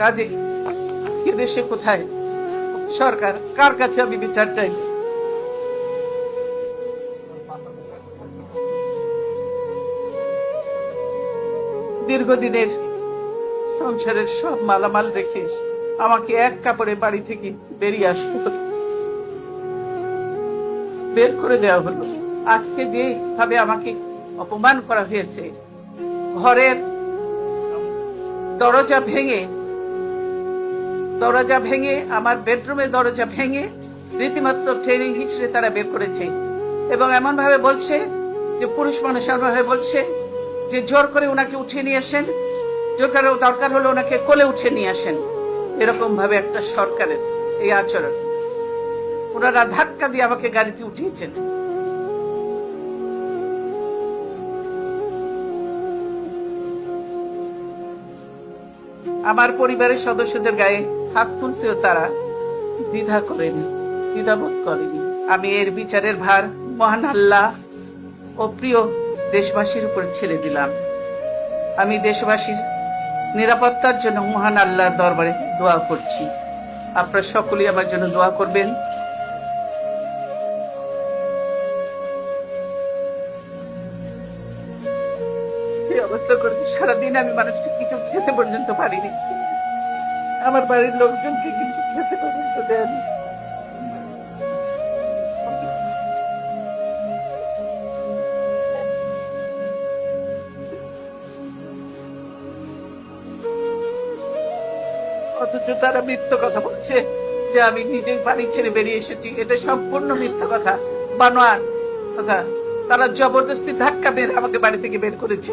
কাজে দেশে কোথায়? সরকার, কার কাছে আমি বিচার চাই? দীর্ঘদিনের সংসারের সব মালামাল রেখে আমাকে এক কাপড়ে বাড়ি থেকে বেরিয়ে আসতে হলো। বের করে দেওয়া হলো। আজকে যেভাবে আমাকে অপমান করা হয়েছে, ঘরের দরজা ভেঙে দরজা ভেঙে, আমার বেডরুমের দরজা ভেঙে রীতিমাত্র ট্রেনিং হিচড়ে তারা বের করেছে। এবং এমন ভাবে বলছে যে, পুরুষ মানুষ এমন ভাবে বলছে যে, জোর করে ওনাকে উঠিয়ে নিয়ে আসেন। জোর করে দরকার হলে ওনাকে কোলে উঠে নিয়ে আসেন। এরকম ভাবে একটা সরকারের এই আচরণ। ওনারা ধাক্কা দিয়ে আমাকে গাড়িতে উঠিয়েছেন। আমার পরিবারের সদস্যদের গায়ে হাত তুলতেও তারা দ্বিধা করেনি, দ্বিধাবোধ করেনি। আমি এর বিচারের ভার মহান আল্লাহ ও প্রিয় দেশবাসীর উপর ছেড়ে দিলাম। আমি দেশবাসীর নিরাপত্তার জন্য মহান আল্লাহর দরবারে দোয়া করছি। আপনারা সকলেই আমার জন্য দোয়া করবেন। অবস্থা করেছি, সারাদিন আমি মানুষকে কিছু খেতে পর্যন্ত পারিনি। আমার বাড়ির লোকজনকে কিছু খেতে পর্যন্ত দেয়নি। অথচ তারা মিথ্যা কথা বলছে যে আমি নিজের বাড়ি ছেড়ে বেরিয়ে এসেছি। এটা সম্পূর্ণ মিথ্যা কথা, বানোয়ার কথা। তারা জবরদস্তি ধাক্কা বের আমাকে বাড়ি থেকে বের করেছে।